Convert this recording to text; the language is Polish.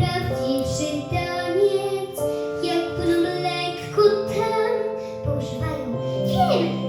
najprawdziwszy taniec, jak płyną lekko tam, pożywają. Wiem,